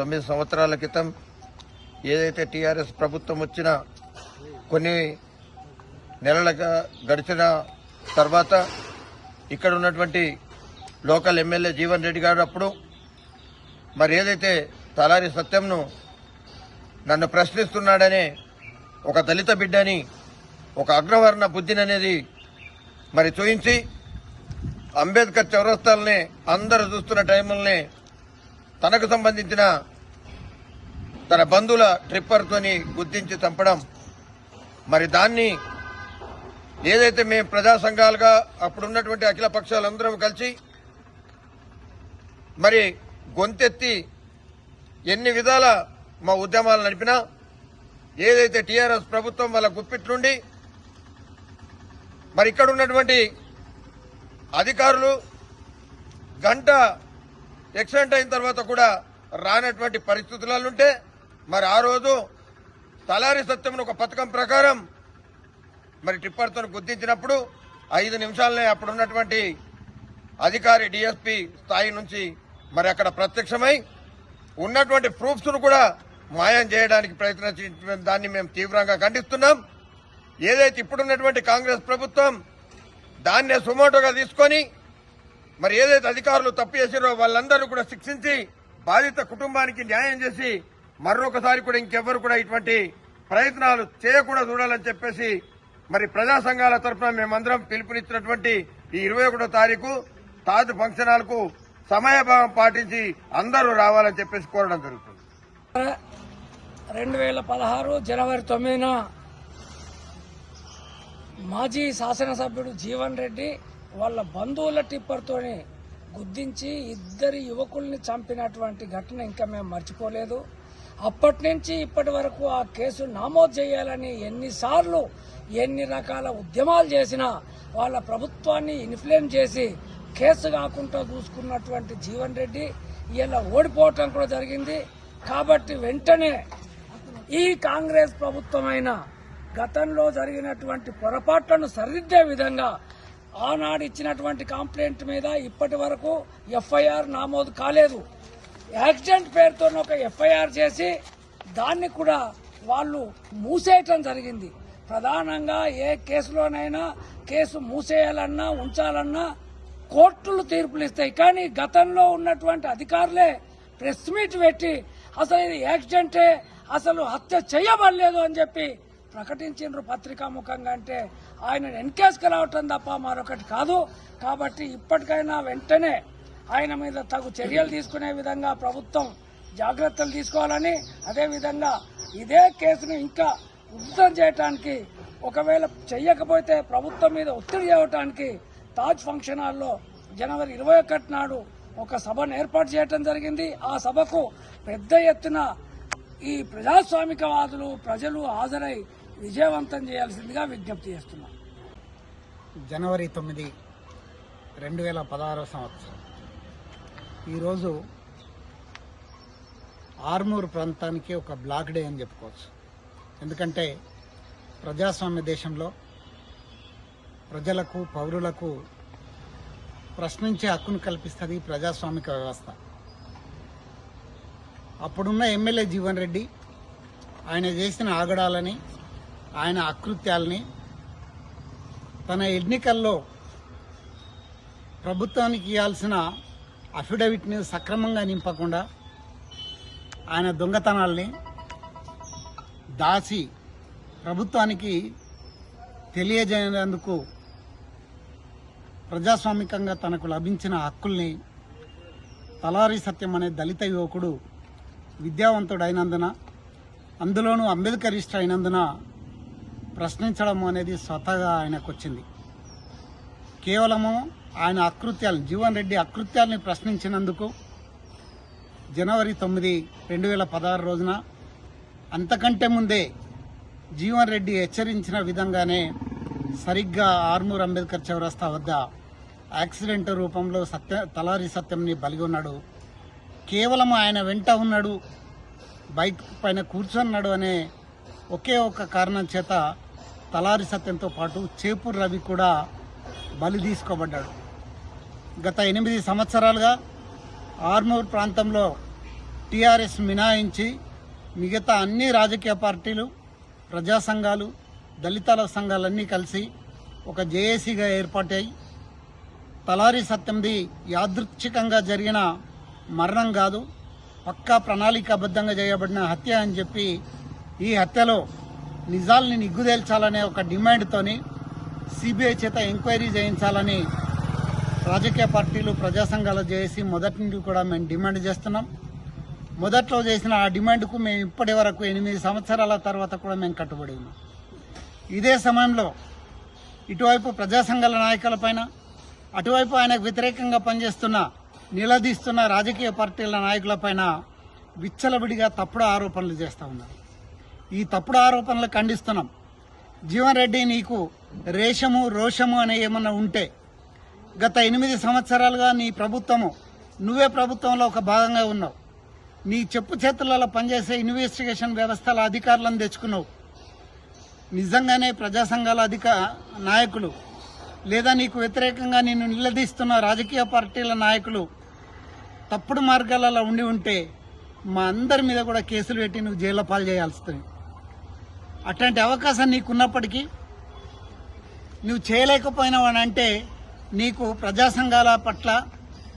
తొమ్మిది సంవత్సరాల క్రితం ఏదైతే టీఆర్ఎస్ ప్రభుత్వం వచ్చిన కొన్ని నెలలుగా గడిచిన తర్వాత ఇక్కడ ఉన్నటువంటి లోకల్ ఎమ్మెల్యే జీవన్ రెడ్డి గారు అప్పుడు మరి ఏదైతే తలారి సత్యంను నన్ను ప్రశ్నిస్తున్నాడనే ఒక దళిత బిడ్డని ఒక అగ్రవర్ణ బుద్ధిని అనేది మరి చూయించి అంబేద్కర్ చౌరస్తాలనే అందరూ చూస్తున్న టైంలోనే తనకు సంబంధించిన తన బంధువుల ట్రిప్పర్తోని గుర్తించి చంపడం. మరి దాన్ని ఏదైతే మేము ప్రజా సంఘాలుగా అప్పుడున్నటువంటి అఖిల పక్షాలందరం కలిసి మరి గొంతెత్తి ఎన్ని విధాల మా ఉద్యమాలు నడిపినా ఏదైతే టీఆర్ఎస్ ప్రభుత్వం వాళ్ళ గుప్పిట్లుండి మరి ఇక్కడ ఉన్నటువంటి అధికారులు గంట ఎక్సిడెంట్ అయిన తర్వాత కూడా రానటువంటి పరిస్థితులలో మరి ఆ రోజు తలారి సత్యం ఒక పథకం ప్రకారం మరి టిప్పర్తో గుర్తించినప్పుడు ఐదు నిమిషాలనే అప్పుడు ఉన్నటువంటి అధికారి డిఎస్పి స్థాయి నుంచి మరి అక్కడ ప్రత్యక్షమై ఉన్నటువంటి ప్రూఫ్స్ను కూడా మాయం చేయడానికి ప్రయత్నించిన దాన్ని మేము తీవ్రంగా ఖండిస్తున్నాం. ఏదైతే ఇప్పుడున్నటువంటి కాంగ్రెస్ ప్రభుత్వం దాన్నే సుమోటోగా తీసుకొని మరి ఏదైతే అధికారులు తప్పు చేసారో వాళ్ళందరూ కూడా శిక్షించి బాధిత కుటుంబానికి న్యాయం చేసి మరొకసారి కూడా ఇంకెవ్వరు కూడా ఇటువంటి ప్రయత్నాలు చేయకుండా చూడాలని చెప్పేసి మరి ప్రజా సంఘాల తరఫున మేమందరం పిలుపునిచ్చినటువంటి ఈ ఇరవై ఒకటో తారీఖు తాజు ఫంక్షన్ హాల్కు సమయభావం పాటించి అందరూ రావాలని చెప్పేసి కోరడం జరుగుతుంది. రెండు వేల పదహారు జనవరి తొమ్మిదిన మాజీ శాసనసభ్యుడు జీవన్ రెడ్డి వాళ్ళ బంధువుల టిప్పర్తోని గుద్దించి ఇద్దరి యువకుల్ని చంపినటువంటి ఘటన ఇంకా మేము మర్చిపోలేదు. అప్పటి నుంచి ఇప్పటి వరకు ఆ కేసు నమోదు చేయాలని ఎన్నిసార్లు ఎన్ని రకాల ఉద్యమాలు చేసినా వాళ్ళ ప్రభుత్వాన్ని ఇన్ఫ్లుయెన్స్ చేసి కేసు కాకుండా చూసుకున్నటువంటి జీవన్ రెడ్డి ఇలా ఓడిపోవటం కూడా జరిగింది. కాబట్టి వెంటనే ఈ కాంగ్రెస్ ప్రభుత్వమైన గతంలో జరిగినటువంటి పొరపాట్లను సరిదిద్దే విధంగా ఆనాడు ఇచ్చినటువంటి కంప్లైంట్ మీద ఇప్పటి వరకు ఎఫ్ఐఆర్ నమోదు కాలేదు. యాక్సిడెంట్ పేరుతో ఒక ఎఫ్ఐఆర్ చేసి దాన్ని కూడా వాళ్ళు మూసేయటం జరిగింది. ప్రధానంగా ఏ కేసులోనైనా కేసు మూసేయాలన్నా ఉంచాలన్నా కోర్టులు తీర్పులు ఇస్తాయి. కానీ గతంలో ఉన్నటువంటి అధికారులే ప్రెస్ మీట్ పెట్టి అసలు ఇది యాక్సిడెంటే అసలు హత్య చేయబడలేదు అని చెప్పి ప్రకటించిండ్రు పత్రికా ముఖంగా అంటే ఆయన ఎన్కేస్కి రావటం తప్ప మరొకటి కాదు. కాబట్టి ఇప్పటికైనా వెంటనే ఆయన మీద తగు చర్యలు తీసుకునే విధంగా ప్రభుత్వం జాగ్రత్తలు తీసుకోవాలని అదేవిధంగా ఇదే కేసును ఇంకా ఉధృతం చేయటానికి ఒకవేళ చెయ్యకపోతే ప్రభుత్వం మీద ఒత్తిడి చేయటానికి తాజ్ ఫంక్షన్ హాల్లో జనవరి ఇరవై ఒకటి నాడు ఒక సభను ఏర్పాటు చేయడం జరిగింది. ఆ సభకు పెద్ద ఎత్తున ఈ ప్రజాస్వామికవాదులు ప్రజలు హాజరై విజయవంతం చేయాల్సిందిగా విజ్ఞప్తి చేస్తున్నాం. జనవరి తొమ్మిది రెండు వేల పదహారవ సంవత్సరం. ఈరోజు ఆర్మూర్ ప్రాంతానికి ఒక బ్లాక్ డే అని చెప్పుకోవచ్చు. ఎందుకంటే ప్రజాస్వామ్య దేశంలో ప్రజలకు పౌరులకు ప్రశ్నించే హక్కును కల్పిస్తుంది ప్రజాస్వామిక వ్యవస్థ. అప్పుడున్న ఎమ్మెల్యే జీవన్ రెడ్డి ఆయన చేసిన ఆగడాలని ఆయన అకృత్యాలని తన ఎన్నికల్లో ప్రభుత్వానికి ఇవ్వాల్సిన అఫిడవిట్ని సక్రమంగా నింపకుండా ఆయన దొంగతనాల్ని దాచి ప్రభుత్వానికి తెలియజేయనందుకు ప్రజాస్వామికంగా తనకు లభించిన హక్కుల్ని తలారి సత్యం అనే దళిత యువకుడు విద్యావంతుడైనందున అందులోనూ అంబేద్కరిస్ట్ అయినందున ప్రశ్నించడం అనేది స్వతగా ఆయనకు వచ్చింది కేవలము ఆయన అకృత్యాలను జీవన్ రెడ్డి అకృత్యాల్ని ప్రశ్నించినందుకు జనవరి తొమ్మిది రెండు వేల పదహారు రోజున అంతకంటే ముందే జీవన్ రెడ్డి హెచ్చరించిన విధంగానే సరిగ్గా ఆర్మూర్ అంబేద్కర్ చౌరస్తా వద్ద యాక్సిడెంట్ రూపంలో సత్య తలారి సత్యంని బలిగి ఉన్నాడు కేవలం ఆయన వెంట ఉన్నాడు బైక్ పైన కూర్చున్నాడు అనే ఒకే ఒక కారణం చేత తలారి సత్యంతో పాటు చేపూర్ రవి కూడా బలి తీసుకోబడ్డాడు. గత ఎనిమిది సంవత్సరాలుగా ఆర్మూర్ ప్రాంతంలో టీఆర్ఎస్ మినహాయించి మిగతా అన్ని రాజకీయ పార్టీలు ప్రజా సంఘాలు దళితాల సంఘాలన్నీ కలిసి ఒక జేఏసీగా ఏర్పాటాయి తలారి సత్యంది యాదృచ్ఛికంగా జరిగిన మరణం కాదు పక్కా ప్రణాళికాబద్ధంగా చేయబడిన హత్య అని చెప్పి ఈ హత్యలో నిజాల్ని నిగ్గుదేల్చాలనే ఒక డిమాండ్తోని సిబిఐ చేత ఎంక్వైరీ చేయించాలని రాజకీయ పార్టీలు ప్రజా సంఘాలు చేసి మొదటి నుండి కూడా మేము డిమాండ్ చేస్తున్నాం. మొదట్లో చేసిన ఆ డిమాండ్కు మేము ఇప్పటి వరకు ఎనిమిది సంవత్సరాల తర్వాత కూడా మేము కట్టుబడి ఉన్నాం. ఇదే సమయంలో ఇటువైపు ప్రజా సంఘాల నాయకులపైన అటువైపు ఆయనకు వ్యతిరేకంగా పనిచేస్తున్న నిలదీస్తున్న రాజకీయ పార్టీల నాయకులపైన విచ్చలవిడిగా తప్పుడు ఆరోపణలు చేస్తూ ఉన్నారు. ఈ తప్పుడు ఆరోపణలు ఖండిస్తున్నాం. జీవన్ రెడ్డి నీకు రేషము రోషము అనే ఏమన్నా ఉంటే గత ఎనిమిది సంవత్సరాలుగా నీ ప్రభుత్వము నువ్వే ప్రభుత్వంలో ఒక భాగంగా ఉన్నావు. నీ చెప్పు చేతులలో పనిచేసే ఇన్వెస్టిగేషన్ వ్యవస్థల అధికారులను తెచ్చుకున్నావు. నిజంగానే ప్రజా సంఘాల అధిక నాయకులు లేదా నీకు వ్యతిరేకంగా నిన్ను నిలదీస్తున్న రాజకీయ పార్టీల నాయకులు తప్పుడు మార్గాలలో ఉండి ఉంటే మా అందరి మీద కూడా కేసులు పెట్టి నువ్వు జైల్లో పాలు చేయాల్సింది అట్లాంటి అవకాశం నీకున్నప్పటికీ నువ్వు చేయలేకపోయినావు అంటే నీకు ప్రజా సంఘాల పట్ల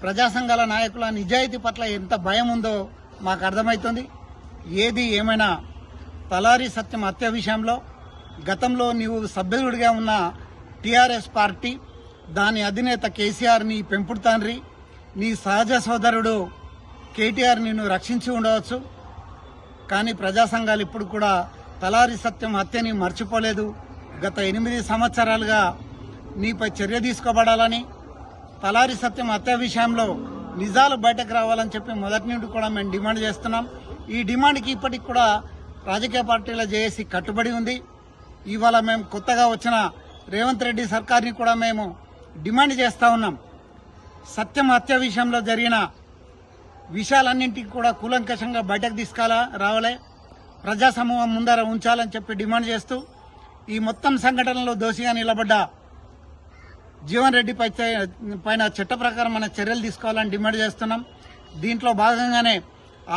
ప్రజా సంఘాల నాయకుల నిజాయితీ పట్ల ఎంత భయం ఉందో మాకు అర్థమవుతుంది ఏది ఏమైనా తలారి సత్యం హత్య విషయంలో గతంలో నీవు సభ్యుడిగా ఉన్న టీఆర్ఎస్ పార్టీ దాని అధినేత కేసీఆర్ నీ పెంపుడు తండ్రి నీ సహజ సోదరుడు కేటీఆర్ నిన్ను రక్షించి ఉండవచ్చు. కానీ ప్రజా సంఘాలు ఇప్పుడు కూడా తలారి సత్యం హత్యని మర్చిపోలేదు. గత ఎనిమిది సంవత్సరాలుగా నీపై చర్య తీసుకోబడాలని తలారి సత్యం హత్య విషయంలో నిజాలు బయటకు రావాలని చెప్పి మొదటి నుండి కూడా మేము డిమాండ్ చేస్తున్నాం. ఈ డిమాండ్కి ఇప్పటికి కూడా రాజకీయ పార్టీల జేఏసీ కట్టుబడి ఉంది. ఇవాళ మేము కొత్తగా వచ్చిన రేవంత్ రెడ్డి సర్కార్ని కూడా మేము డిమాండ్ చేస్తూ ఉన్నాం. సత్యం హత్య విషయంలో జరిగిన విషయాలన్నింటికి కూడా కూలంకషంగా బయటకు తీసుకురా రావాలే ప్రజా సమూహం ముందర ఉంచాలని చెప్పి డిమాండ్ చేస్తూ ఈ మొత్తం సంఘటనలో దోషిగా నిలబడ్డ జీవన్ రెడ్డి పై పైన చట్ట ప్రకారం మన చర్యలు తీసుకోవాలని డిమాండ్ చేస్తున్నాం. దీంట్లో భాగంగానే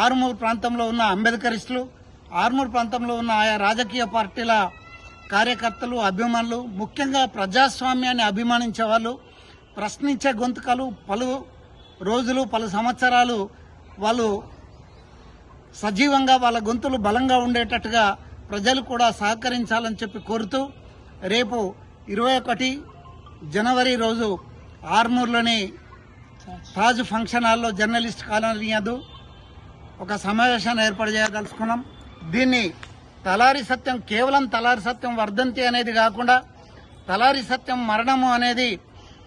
ఆరుమూరు ప్రాంతంలో ఉన్న అంబేద్కరిస్టులు ఆరుమూరు ప్రాంతంలో ఉన్న ఆయా రాజకీయ పార్టీల కార్యకర్తలు అభిమానులు ముఖ్యంగా ప్రజాస్వామ్యాన్ని అభిమానించే వాళ్ళు ప్రశ్నించే గొంతుకలు పలు రోజులు పలు సంవత్సరాలు వాళ్ళు సజీవంగా వాళ్ళ గొంతులు బలంగా ఉండేటట్టుగా ప్రజలు కూడా సహకరించాలని చెప్పి కోరుతూ రేపు ఇరవై ఒకటి జనవరి రోజు ఆర్మూర్లోని తాజ్ ఫంక్షన్ హాల్లో జర్నలిస్ట్ కాలనీ అదు ఒక సమావేశాన్ని ఏర్పాటు చేయదలుచుకున్నాం. దీన్ని తలారి సత్యం కేవలం తలారి సత్యం వర్ధంతి అనేది కాకుండా తలారి సత్యం మరణము అనేది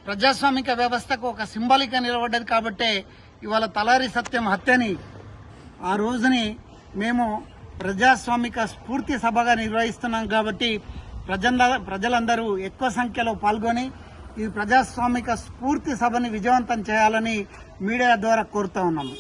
ప్రజాస్వామిక వ్యవస్థకు ఒక సింబాలిక్గా నిలబడ్డది కాబట్టే ఇవాళ తలారి సత్యం హత్యని ఆ రోజుని మేము ప్రజాస్వామిక స్ఫూర్తి సభగా నిర్వహిస్తున్నాం కాబట్టి ప్రజల ప్రజలందరూ ఎక్కువ సంఖ్యలో పాల్గొని ఈ ప్రజాస్వామిక స్ఫూర్తి సభని విజయవంతం చేయాలని మీడియా ద్వారా కోరుతా ఉన్నాము.